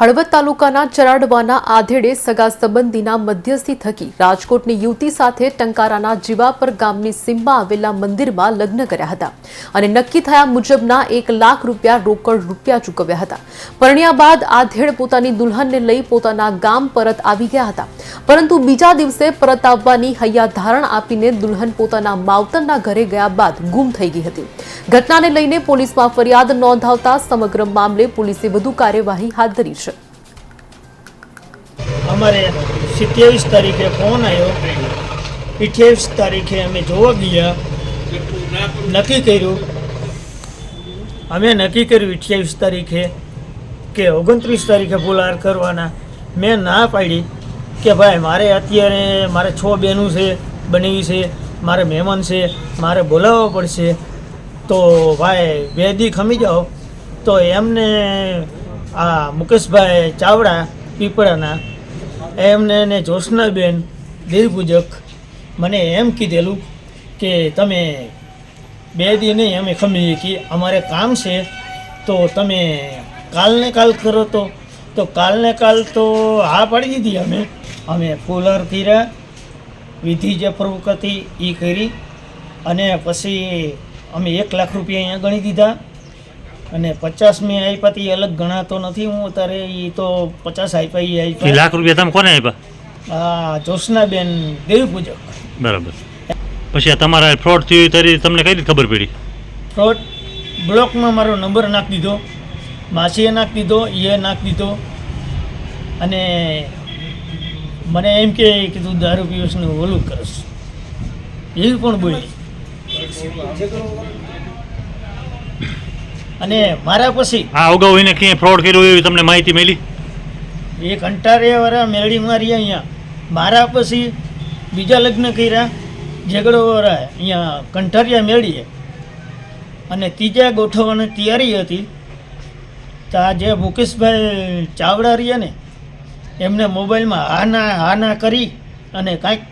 હળવદ તાલુકાના ચરાડવાના આધેડે સગા સંબંધીના મધ્યસ્થી થકી રાજકોટની યુવતી સાથે ટંકારાના જીવાપર ગામની સીમમાં આવેલા મંદિરમાં લગ્ન કર્યા હતા અને નક્કી થયા મુજબના એક લાખ રૂપિયા રોકડ રૂપિયા ચૂકવ્યા હતા. પરણ્યા બાદ આધેડ પોતાની દુલ્હનને લઈ પોતાના ગામ પરત આવી ગયા હતા. પરંતુ બીજા દિવસે પરત આવવાની હૈયાધારણ આપીને દુલ્હન પોતાના માવતરના ઘરે ગયા બાદ ગુમ થઈ ગઈ હતી. ઘટનાને લઈને પોલીસમાં ફરિયાદ નોંધાવતા સમગ્ર મામલે પોલીસે વધુ કાર્યવાહી હાથ ધરી છે. અમારે સિત્યાવીસ તારીખે ફોન આવ્યો અઠ્યાવીસ તારીખે અમે જોવા ગયા. નક્કી કર્યું. અમે નક્કી કર્યું અઠ્યાવીસ તારીખે કે ઓગણત્રીસ તારીખે ફુલાર કરવાના. મેં ના પાડી કે ભાઈ મારે અત્યારે મારે છ બહેનું છે, બનેવી છે, મારે મહેમાન છે, મારે બોલાવવા પડશે. તો ભાઈ બે દી ખમી જાઓ. તો એમને આ મુકેશભાઈ ચાવડા પીપળાના એમને ને જોશનાબેન દેવપૂજક મને એમ કીધેલું કે તમે બે દી નહીં અમે ખમી કે અમારે કામ છે, તો તમે કાલને કાલ કરો તો. તો કાલને કાલ તો હા પાડી દીધી અમે. અમે ફૂલર કર્યા, વિધિ જે પ્રવૃત્તિ હતી એ કરી. અને પછી અમે એક લાખ રૂપિયા અહીંયા ગણી દીધા. અને પચાસ મેં આપ્યા તે અલગ ગણાતો નથી. હું અત્યારે એ તો પચાસ આઈપા એ આઈપા લાખ રૂપિયા તમે કોને આપ્યા હા જોશનાબેન દેવી પૂજક બરાબર. પછી આ તમારા ફ્રોડ થયું ત્યારે તમને કઈ રીતે ખબર પડી? ફ્રોડ બ્લોકમાં મારો નંબર નાખી દીધો. માસીએ નાખી દીધો એ નાખી દીધો. અને મને એમ કે તું દારૂ પીવસનું ઓલું કરશ એ પણ બોલી. અને મારા પછી આ અગાઉ એને ક્યાંય ફ્રોડ કર્યો એવી તમને માહિતી મળી? એક અંટારિયાવાળા મેળી મારી અહીંયા. મારા પછી બીજા લગ્ન કર્યા ઝઘડોવાળા અહીંયા કંઠારિયા મેળીએ. અને ત્રીજા ગોઠવવાની તૈયારી હતી. તો આ જે મુકેશભાઈ ચાવડા રહ્યા ને એમને મોબાઈલમાં હાના હાના કરી અને કાંઈક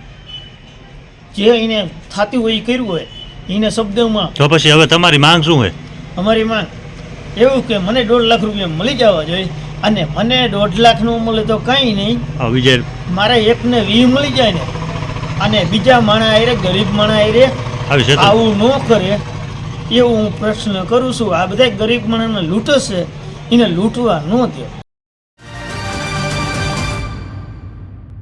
જે એને થતું હોય એ કર્યું હોય એને શબ્દોમાં તો પછી હવે તમારી માંગ શું છે અમારી માં એવું કે મને દોઢ લાખ રૂપિયા મળી જવા જોઈએ અને મને દોઢ લાખનું મળે તો કઈ નહીં. વિજય. મારે એકને વી મળી જાય ને. અને બીજા માણા આયરે ગરીબ માણા આયરે આવું ન કરે. એવું હું પ્રશ્ન કરું છું. આ બધા ગરીબ માણસને લૂંટશે. એને લૂંટવા ન દે.